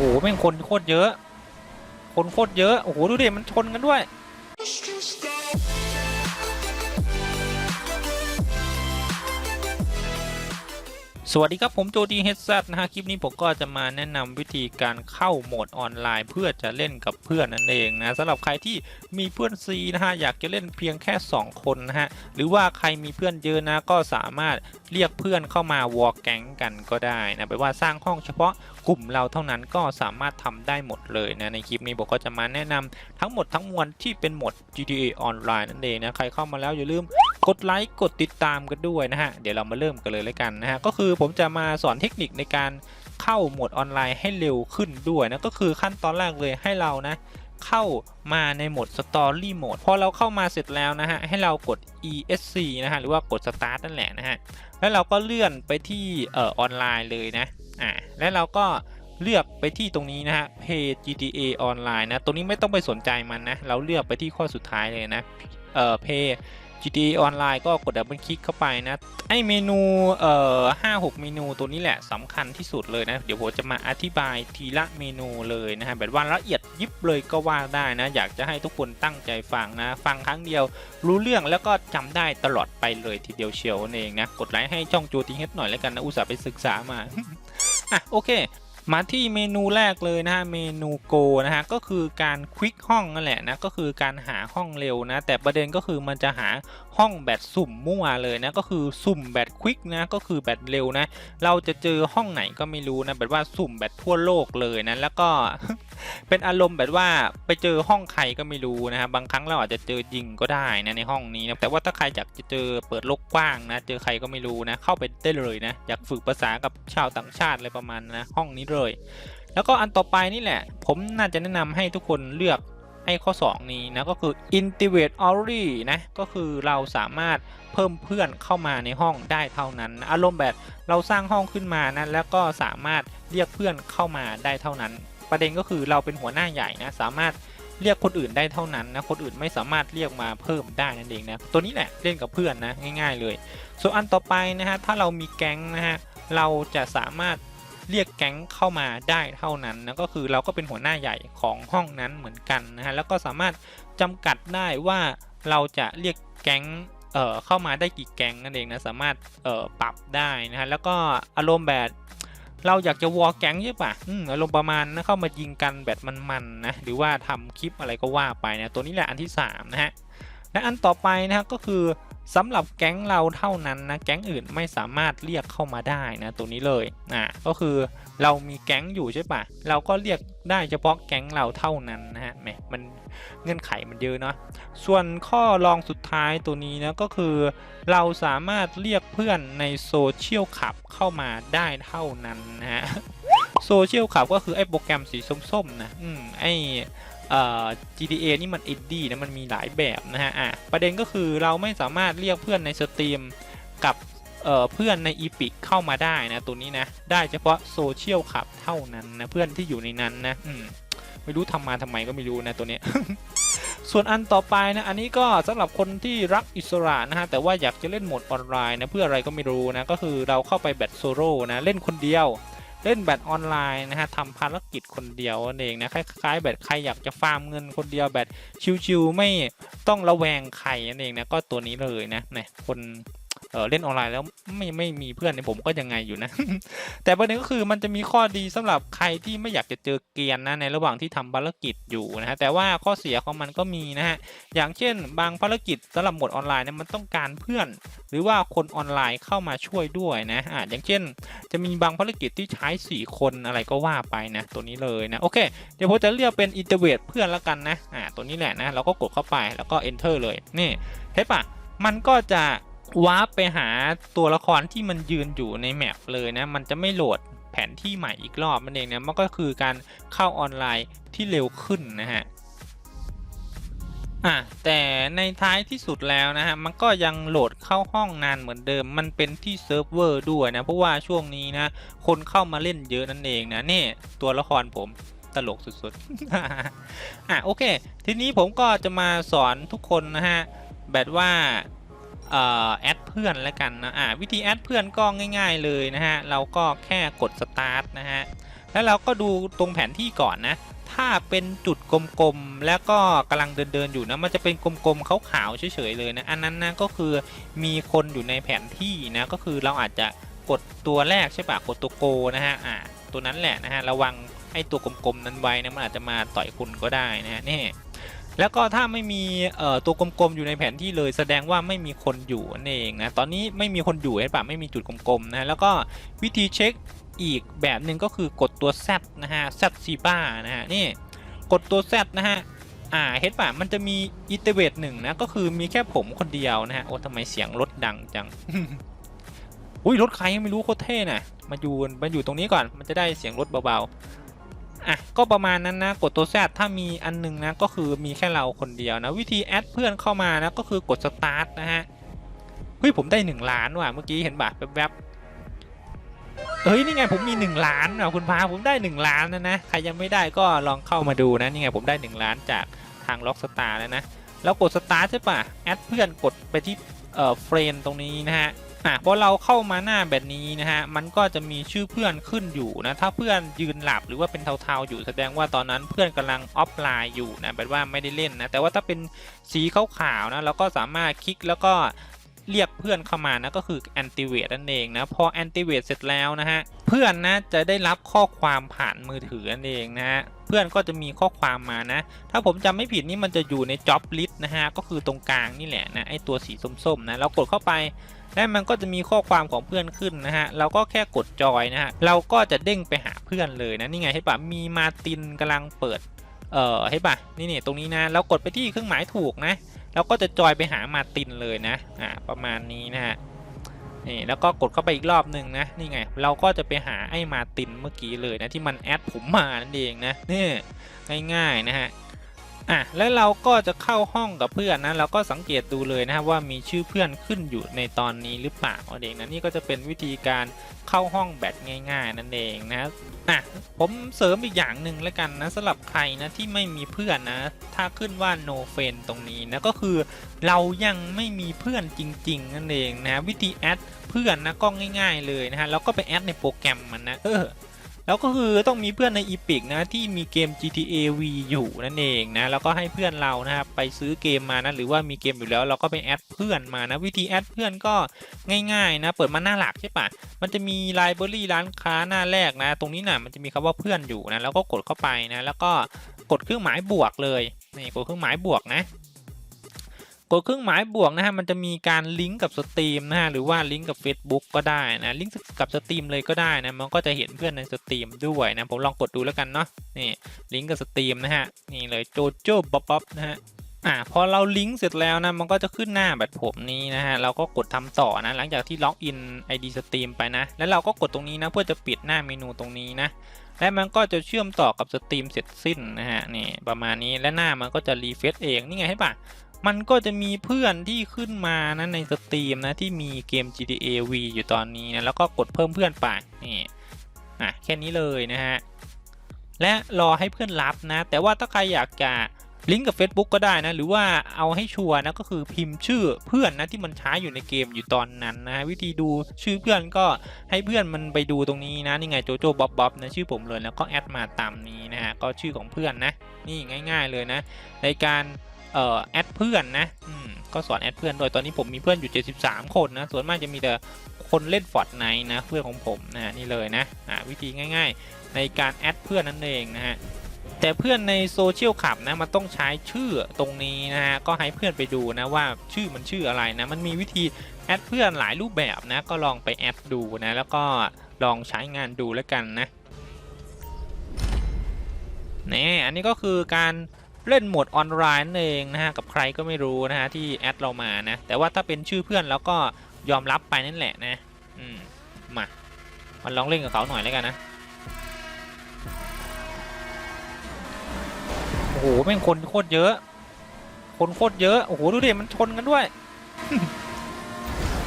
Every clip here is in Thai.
โหแม่งคนโคตรเยอะ คนโคตรเยอะ โอ้โห ดูดิ มันชนกันด้วย สวัสดีครับผมโจดีเฮดซัตนะฮะคลิปนี้ผมก็จะมาแนะนำวิธีการเข้าโหมดออนไลน์ เพื่อจะเล่นกับเพื่อนนั่นเองนะสำหรับใครที่มีเพื่อนซีนะฮะอยากจะเล่นเพียงแค่ 2 คนนะฮะหรือว่าใครมีเพื่อนเยอะนะก็สามารถเรียกเพื่อนเข้ามาวอลแก๊งกันก็ได้นะแปลว่าสร้างห้องเฉพาะกลุ่มเราเท่านั้นก็สามารถทำได้หมดเลยนะในคลิปนี้ผมก็จะมาแนะนำทั้งหมดทั้งมวลที่เป็นโหมด GTA ออนไลน์นั่นเองนะใครเข้ามาแล้วอย่าลืม กดไลค์กดติดตามกันด้วยนะฮะ เดี๋ยวเรามาเริ่มกันเลยแล้วกันนะฮะ ก็คือผมจะมาสอนเทคนิคในการเข้าโหมดออนไลน์ให้เร็วขึ้นด้วยนะ ก็คือขั้นตอนแรกเลยให้เรานะ เข้ามาในโหมด Story Mode พอเราเข้ามาเสร็จแล้วนะฮะ ให้เรากด ESC นะฮะ หรือว่ากด Start นั่นแหละนะฮะ แล้วเราก็เลื่อนไปที่เอ่อออนไลน์เลยนะ อ่า แล้วเราก็เลือกไปที่ตรงนี้นะฮะ Pay GTA Online นะ ตรงนี้ไม่ต้องไปสนใจมันนะ เราเลือกไปที่ข้อสุดท้ายเลยนะ เอ่อ Pay GTA ออนไลน์ก็กดดับเบิลคลิกเข้าไปนะ ไอเมนูเอ่อห้าหกเมนูตัวนี้แหละสำคัญที่สุดเลยนะ เดี๋ยวผมจะมาอธิบายทีละเมนูเลยนะฮะแบบว่าละเอียดยิบเลยก็ว่าได้นะ อยากจะให้ทุกคนตั้งใจฟังนะ ฟังครั้งเดียว รู้เรื่องแล้วก็จำได้ตลอดไปเลยทีเดียวเชียวนั่นเองนะ กดไลค์ให้ช่องโจทีเฮดหน่อยแล้วกันนะ อุตส่าห์ไปศึกษามาอะโอเค มาที่เมนูแรกเลยนะฮะเมนูโกนะฮะก็คือการควิกห้องนั่นแหละนะก็คือการหาห้องเร็วนะ แต่ประเด็นก็คือมันจะหาห้องแบตสุ่มมั่วเลยนะก็คือสุ่มแบตควิกนะก็คือแบตเร็วนะ เราจะเจอห้องไหนก็ไม่รู้นะแบบว่าสุ่มแบตทั่วโลกเลยนะแล้วก็ เป็นอารมณ์แบบว่าไปเจอห้องใครก็ไม่รู้นะฮะบบางครั้งเราอาจจะเจอยิงก็ได้นะในห้องนี้นะแต่ว่าถ้าใครอยากจะเจอเปิดโลกกว้างนะเจอใครก็ไม่รู้นะเข้าไปได้เลยนะอยากฝึกภาษากับชาวต่างชาติอะไรประมาณนะห้องนี้เลย แล้วก็อันต่อไปนี่แหละ ผมน่าจะแนะนำให้ทุกคนเลือกไอ้ข้อ 2 นี้นะก็คือ integrate only นะก็คือเราสามารถเพิ่มเพื่อนเข้ามาในห้องได้เท่านั้น อารมณ์แบบเราสร้างห้องขึ้นมานะแล้วก็สามารถเรียกเพื่อนเข้ามาได้เท่านั้น ประเด็นก็คือเราเป็นหัวหน้าใหญ่นะสามารถเรียกคนอื่นได้เท่านั้นนะคนอื่นไม่สามารถเรียกมาเพิ่มได้นั่นเองนะตัวนี้แหละเล่นกับเพื่อนนะง่าย ๆ เลยส่วนอันต่อไปนะฮะถ้าเรามีแก๊งนะฮะเราจะสามารถเรียกแก๊งเข้ามาได้เท่านั้นนะก็คือเราก็เป็นหัวหน้าใหญ่ของห้องนั้นเหมือนกันนะฮะแล้วก็สามารถจำกัดได้ว่าเราจะเรียกแก๊งเอ่อเข้ามาได้กี่แก๊งนั่นเองนะสามารถเอ่อปรับได้นะฮะแล้วก็อารมณ์แบบ เราอยากจะวอลแก๊งใช่ปะอารมณ์ประมาณนะเข้ามายิงกันแบบมันๆนะหรือว่าทำคลิปอะไรก็ว่าไปนะตัวนี้แหละอันที่สามนะฮะและอันต่อไปนะฮะก็คือ สำหรับแก๊งเราเท่านั้นนะแก๊งอื่นไม่สามารถเรียกเข้ามาได้นะตัวนี้เลยอะก็คือเรามีแก๊งอยู่ใช่ปะเราก็เรียกได้เฉพาะแก๊งเราเท่านั้นนะฮะแหมมันเงื่อนไขมันเยอะเนาะส่วนข้อรองสุดท้ายตัวนี้นะก็คือ เราสามารถเรียกเพื่อนในโซเชียลขับเข้ามาได้เท่านั้นนะฮะโซเชียลขับก็คือไอ้โปรแกรมสีส้มๆนะอืมไอเอ่อ GTA นี่มันอินดี้นะมันมีหลายแบบนะฮะอะประเด็นก็คือเราไม่สามารถเรียกเพื่อนในสตรีมกับเอ่อเพื่อนในอีพิกเข้ามาได้นะตัวนี้นะ ได้เฉพาะโซเชียลขับเท่านั้นนะ เพื่อนที่อยู่ในนั้นนะอืมไม่รู้ทำมาทำไมก็ไม่รู้นะตัวเนี้ยส่วนอันต่อไปนะ อันนี้ก็สำหรับคนที่รักอิสระนะฮะ แต่ว่าอยากจะเล่นโหมดออนไลน์นะ เพื่ออะไรก็ไม่รู้นะ ก็คือเราเข้าไปแบทโซโล่นะ เล่นคนเดียว เล่นแบตออนไลน์นะฮะทำภารกิจคนเดียวนั่นเองนะคล้ายๆแบตใครอยากจะฟาร์มเงินคนเดียวแบตชิวๆไม่ต้องระแวงใครนั่นเองนะก็ตัวนี้เลยนะเนี่ยคน เออเล่นออนไลน์แล้วไม่ไม่มีเพื่อนในยผมก็ยังไงอยู่นะ แต่ประเด็นก็คือมันจะมีข้อดีสำหรับใครที่ไม่อยากจะเจอเกียนนะในระหว่างที่ทำภารกิจอยู่นะฮะแต่ว่าข้อเสียของมันก็มีนะฮะอย่างเช่น บางภารกิจสำหรับหมดออนไลน์เนี่ยมันต้องการเพื่อน หรือว่าคนออนไลน์เข้ามาช่วยด้วยนะอ่าอย่างเช่น จะมีบางภารกิจที่ใช้ 4 คนอะไรก็ว่าไปนะตัวนี้เลยนะโอเคเดี๋ยวผมจะเรียกเป็นอินเตอร์เวทเพื่อนแล้วกันนะอ่าตัวนี้แหละนะเราก็กดเข้าไปแล้วก็ enter เลยนี่เห็นปะมันก็จะ วาร์ปไปหาตัวละครที่มันยืนอยู่ในแมปเลยนะ มันจะไม่โหลดแผนที่ใหม่อีกรอบมันเองนะมันก็คือการเข้าออนไลน์ที่เร็วขึ้นนะฮะอะแต่ในท้ายที่สุดแล้วนะฮะมันก็ยังโหลดเข้าห้องนานเหมือนเดิม มันเป็นที่เซิร์ฟเวอร์ด้วยนะเพราะว่าช่วงนี้นะ คนเข้ามาเล่นเยอะนั่นเองนะนี่ตัวละครผมตลกสุดๆ อะโอเค ทีนี้ผมก็จะมาสอนทุกคนนะฮะแบบว่า แอดเพื่อนแล้วกันนะอะวิธีแอดเพื่อนก็ง่าย ๆเลยนะฮะเราก็แค่กดสตาร์ทนะฮะแล้วเราก็ดูตรงแผนที่ก่อนนะถ้าเป็นจุดกลมๆ แล้วก็กำลังเดินๆ อยู่นะ มันจะเป็นกลมๆ ขาวๆ เฉยๆ เลยนะ อันนั้นนะก็คือมีคนอยู่ในแผนที่นะ ก็คือเราอาจจะกดตัวแรกใช่ปะกดตัวโกนะฮะ อ่า ตัวนั้นแหละนะฮะ ระวังไอ้ตัวกลมๆ นั้นไว้นะ มันอาจจะมาต่อยคุณก็ได้นะฮะ นี่ แล้วก็ถ้าไม่มีตัวกลมๆอยู่ในแผนที่เลยแสดงว่าไม่มีคนอยู่นั่นเองนะตอนนี้ไม่มีคนอยู่เห็นปะไม่มีจุดกลมๆนะแล้วก็วิธีเช็คอีกแบบหนึ่งก็คือกดตัว Z นะฮะ Z ซีบ้านะฮะนี่กดตัว Z นะฮะอ่าเห็นปะมันจะมีอิเตเวตหนึ่งนะก็คือมีแค่ผมคนเดียวนะฮะโอ้ทำไมเสียงรถดังจังอุ้ยรถใครไม่รู้โคตรเท่น่ะมาอยู่มาอยู่ตรงนี้ก่อนมันจะได้เสียงรถเบาๆ อะก็ประมาณนั้นนะกดตัว Z ถ้ามีอันหนึงนะก็คือมีแค่เราคนเดียวนะ วิธีแอดเพื่อนเข้ามานะก็คือกดสตาร์ทนะฮะเฮ้ยผมได้ 1 ล้านว่ะเมื่อกี้เห็นปะแวบๆเฮ้ยนี่ไงผมมี 1 ล้านอะคุณพาผมได้ 1 ล้านนะนะใครยังไม่ได้ก็ลองเข้ามาดูนะนี่ไงผมได้ 1 ล้านจากทางล็อกสตาร์แล้วนะแล้วกดสตาร์ทใช่ปะแอดเพื่อนกดไปที่เอ่อเฟรนตรงนี้นะฮะ อะพอเราเข้ามาหน้าแบบนี้นะฮะมันก็จะมีชื่อเพื่อนขึ้นอยู่นะถ้าเพื่อนยืนหลับหรือว่าเป็นเทาๆอยู่แสดงว่าตอนนั้นเพื่อนกำลังออฟไลน์อยู่นะแปลว่าไม่ได้เล่นนะแต่ว่าถ้าเป็นสีขาวๆนะเราก็สามารถคลิกแล้วก็ เรียกเพื่อนเข้ามานะก็คือ activate นั่นเองนะพอ activate เสร็จแล้วนะฮะเพื่อนนะจะได้รับข้อความผ่านมือถือนั่นเองนะฮะเพื่อนก็จะมีข้อความมานะ ถ้าผมจำไม่ผิดนี่มันจะอยู่ใน job list นะฮะก็คือตรงกลางนี่แหละนะไอตัวสีส้มๆนะเรากดเข้าไปและมันก็จะมีข้อความของเพื่อนขึ้นนะฮะ เราก็แค่กดจอยนะฮะ เราก็จะเด้งไปหาเพื่อนเลยนะ นี่ไงเห็นปะมีมาตินกำลังเปิด เอ่อเห็นปะนี่นี่ตรงนี้นะ เรากดไปที่เครื่องหมายถูกนะ เราก็จะจอยไปหามาตินเลยนะอ่าประมาณนี้นะฮะนี่แล้วก็กดเข้าไปอีกรอบหนึ่งนะนี่ไง เราก็จะไปหาไอ้มาตินเมื่อกี้เลยนะที่มันแอดผมมานั่นเองนะนี่ง่ายๆนะฮะ อะแล้วเราก็จะเข้าห้องกับเพื่อนนะเราก็สังเกตดูเลยนะครับว่ามีชื่อเพื่อนขึ้นอยู่ในตอนนี้หรือเปล่านั่นเองนะนี่ก็จะเป็นวิธีการเข้าห้องแบบง่าย ๆ นั่นเองนะอะผมเสริมอีกอย่างหนึ่งแล้วกันนะสำหรับใครนะที่ไม่มีเพื่อนนะ ถ้าขึ้นว่า no friend ตรงนี้นะก็คือเรายังไม่มีเพื่อนจริง ๆ นั่นเองนะวิธีแอดเพื่อนนะก็ง่าย ๆ เลยนะฮะแล้วก็ไปแอดในโปรแกรมมันนะเออ แล้วก็คือต้องมีเพื่อนใน Epic นะที่มีเกม GTA V อยู่นั่นเองนะแล้วก็ให้เพื่อนเรานะครับไปซื้อเกมมานะหรือว่ามีเกมอยู่แล้วเราก็ไปแอดเพื่อนมานะวิธีแอดเพื่อนก็ง่ายๆนะเปิดมาหน้าหลักใช่ปะมันจะมีไลบรารีร้านค้าหน้าแรกนะ ตรงนี้นะมันจะมีคำว่าเพื่อนอยู่นะแล้วก็กดเข้าไปนะแล้วก็กดเครื่องหมายบวกเลยนี่กดเครื่องหมายบวกนะ กดเครื่องหมายบวกนะฮะมันจะมีการลิงก์กับสตรีมนะฮะหรือว่าลิงก์กับ Facebook ก็ได้นะลิงก์กับสตรีมเลยก็ได้นะมันก็จะเห็นเพื่อนในสตรีมด้วยนะผมลองกดดูแล้วกันเนาะนี่ลิงก์กับสตรีมนะฮะนี่เลยโจโจ้บ๊อบบ๊อบนะฮะอ่าพอเราลิงก์เสร็จแล้วนะมันก็จะขึ้นหน้าแบบผมนี้นะฮะเราก็กดทำต่อนะหลังจากที่ล็อกอิน ID สตรีมไปนะ แล้วเราก็กดตรงนี้นะเพื่อจะปิดหน้าเมนูตรงนี้นะและมันก็จะเชื่อมต่อกับสตรีมเสร็จสิ้นนะฮะนี่ประมาณนี้และหน้ามันก็จะรีเฟซเองนี่ไงใช่ปะ มันก็จะมีเพื่อนที่ขึ้นมานะในสตรีมนะที่มีเกม GTA V อยู่ตอนนี้นะแล้วก็กดเพิ่มเพื่อนไปนี่อะแค่นี้เลยนะฮะและรอให้เพื่อนรับนะ แต่ว่าถ้าใครอยากจะลิงก์กับ Facebook ก็ได้นะ หรือว่าเอาให้ชัวร์นะก็คือพิมพ์ชื่อเพื่อนนะที่มันใช้อยู่ในเกมอยู่ตอนนั้นนะวิธีดูชื่อเพื่อนก็ให้เพื่อนมันไปดูตรงนี้นะนี่ไงโจโจ้บ๊อบบ๊อบนะชื่อผมเลยแล้วก็แอดมาตามนี้นะฮะก็ชื่อของเพื่อนนะนี่ง่าย ๆเลยนะ ในการ เอ่อแอดเพื่อนนะอืมก็สอนแอดเพื่อนโดยตอนนี้ผมมีเพื่อนอยู่ 73 คนนะส่วนมากจะมีแต่คนเล่นฟอร์ดไนนะเพื่อนของผมนะนี่เลยนะอ่าวิธีง่ายๆ ในการแอดเพื่อนนั่นเองนะฮะแต่เพื่อนในโซเชียลขับนะมันต้องใช้ชื่อตรงนี้นะฮะก็ให้เพื่อนไปดูนะว่าชื่อมันชื่ออะไรนะมันมีวิธีแอดเพื่อนหลายรูปแบบนะก็ลองไปแอดดูนะแล้วก็ลองใช้งานดูแล้วกันนะนี่อันนี้ก็คือการ เล่นโหมดออนไลน์นั่นเองนะฮะกับใครก็ไม่รู้นะฮะที่แอดเรามานะแต่ว่าถ้าเป็นชื่อเพื่อนเราก็ยอมรับไปนั่นแหละนะอืมมามันลองเล่นกับเขาหน่อยแล้วกันนะโอ้โหแม่งคนโคตรเยอะ คนโคตรเยอะโอ้โหดูดิมันชนกันด้วย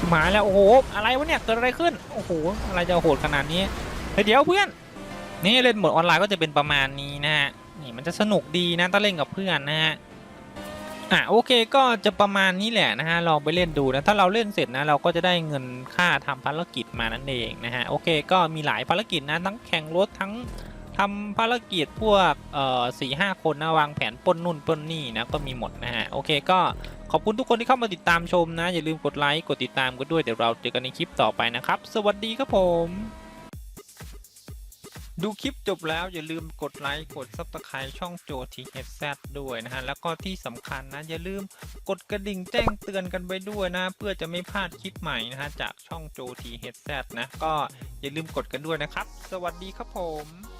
สมายแล้วโอ้โหอะไรวะเนี่ยเกิดอะไรขึ้นโอ้โหอะไรจะโหดขนาดนี้เฮ้ยเดี๋ยวเพื่อนนี่เล่นโหมดออนไลน์ก็จะเป็นประมาณนี้นะฮะ นี่มันจะสนุกดีนะถ้าเล่นกับเพื่อนนะฮะอะโอเคก็จะประมาณนี้แหละนะฮะลองไปเล่นดูนะถ้าเราเล่นเสร็จนะเราก็จะได้เงินค่าทำภารกิจมานั่นเองนะฮะโอเคก็มีหลายภารกิจนะทั้งแข่งรถทั้งทำภารกิจพวกเอ่อสี่ห้าคนนะวางแผนป้นนู่นป้นนี่นะก็มีหมดนะฮะโอเคก็ขอบคุณทุกคนที่เข้ามาติดตามชมนะ อย่าลืมกดไลค์กดติดตามกันด้วยเดี๋ยวเราเจอกันในคลิปต่อไปนะครับ สวัสดีครับผม ดูคลิปจบแล้วอย่าลืมกดไลค์กด Subscribe ช่องโจทีเอแซด้วยนะฮะ แล้วก็ที่สำคัญนะ อย่าลืมกดกระดิ่งแจ้งเตือนกันไปด้วยนะ เพื่อจะไม่พลาดคลิปใหม่นะฮะ จากช่องโจทีเฮดแซนะ ก็อย่าลืมกดกันด้วยนะครับ สวัสดีครับผม